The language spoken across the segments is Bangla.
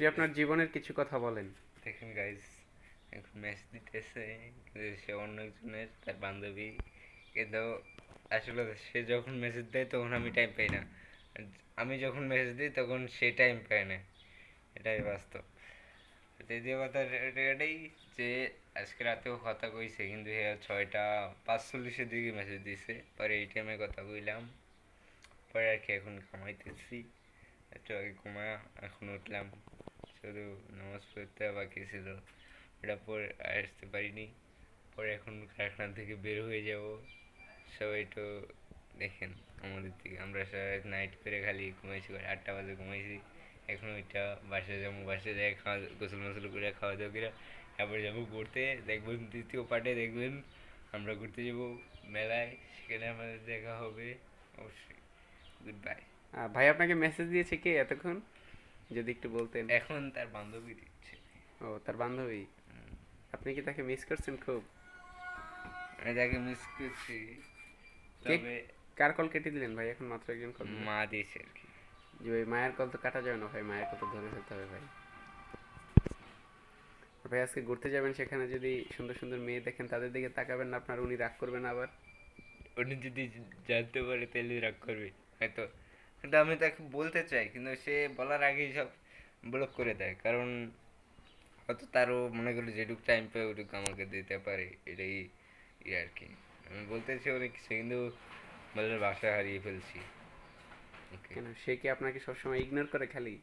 আপনি আপনার জীবনের কিছু কথা বলেন। দেখেন গাইজ এখন ম্যাচ দিতেছে, সে অন্য একজনের, তার বান্ধবী। কিন্তু আসলে সে যখন মেসেজ দেয়, তখন আমি টাইম পাই না। আমি যখন মেসেজ দিই, তখন সে টাইম পায় না। এটাই বাস্তব। দ্বিতীয় কথা এটা- এটাই যে আজকে রাতেও কথা কইছে, কিন্তু হে ছয়টা পাঁচচল্লিশের দিকে মেসেজ দিছে। পরে এই টাইমে কথা কইলাম। পরে আর কি এখন কামাইতেছি একটু আগে ঘুমা এখন উঠলাম। শুধু নামাজ পড়তে বাকি ছিল ওটা পরে আসতে পারিনি। পরে এখন কারখানা থেকে বের হয়ে যাব। সবাই একটু দেখেন আমাদের দিকে। আমরা সবাই নাইট করে খালি ঘুমাইছি আটটা বাজে ঘুমাইছি। এখন ওইটা বাসায় যাব, বাসায় যাই, খাওয়া গোসল মোসল করে খাওয়া দাওয়া করে তারপরে যাব ঘুরতে। দেখবেন দ্বিতীয় পার্টে দেখবেন আমরা ঘুরতে যাব মেলায়। সেখানে আমাদের দেখা হবে। অবশ্যই। গুড বাই ভাই আপনাকে মেসেজ দিয়েছে কে এতক্ষণ? যদি একটু বলতেন। এখন তার বান্ধবী দিচ্ছে। ও তার বান্ধবী? আপনি কি তাকে মিস করছেন খুব? আমি তাকে মিস করছি তবে কার কল কেটে দিলেন ভাই? এখন মাত্র একজন কল মা দিয়েছে আর কি। যে ভাই মায়ের কল তো কাটা যাবে না ভাই মায়ের কল তো ধরে ফেলতে হবে ভাই। ভাই আজকে ঘুরতে যাবেন সেখানে যদি সুন্দর সুন্দর মেয়ে দেখেন তাদের দিকে তাকাবেন না আপনার উনি রাগ করবেন আবার। উনি যদি জানতে পারে তাহলে রাগ করবে। হয়তো কিন্তু আমি তাকে বলতে চাই কিন্তু সে বলার আগেই সব ব্লক করে দেয়। কারণ হয়তো তারও মনে করি যেটুকু টাইম পায় ওটুকু আমাকে দিতে পারে এটাই ইয়ে আর কি। আমি বলতে চাই অনেক কিছু কিন্তু বলে ভাষা হারিয়ে ফেলছি। কেন? সে কি আপনাকে সবসময় ইগনোর করে খালি?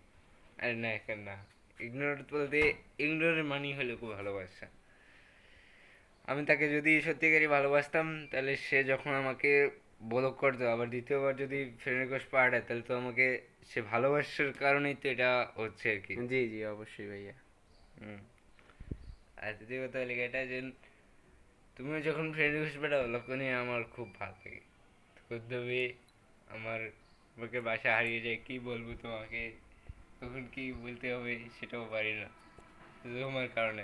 আরে না কেন না। ইগনোর বলতে ইগনোরের মানি হলো খুব ভালোবাসা। আমি তাকে যদি সত্যিকারই ভালোবাসতাম তাহলে সে যখন আমাকে ব্লক করতো আবার দ্বিতীয়বার যদি ফ্রেন্ড রিকোয়েস্ট পাঠায় তাহলে তো আমাকে সে ভালোবাসার কারণেই তো এটা হচ্ছে আর কি। জি জি অবশ্যই ভাইয়া। হুম। আর দ্বিতীয় কথা হলো এটা যে তুমিও যখন ফ্রেন্ড রিকোয়েস্ট পাঠাও তখনই আমার খুব ভালো লাগে। তুমি আমার আমাকে বাসা হারিয়ে যায় কি বলব তোমাকে? তখন কি বলতে হবে সেটাও পারি না। তোমার কারণে।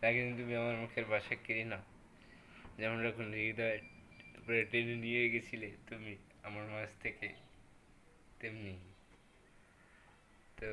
তাকে কিন্তু তুমি আমার মুখের বাসা কিনি না যেমন যখন হৃদয় উপরে টেনে নিয়ে গেছিলে তুমি আমার মাছ থেকে তেমনি। তো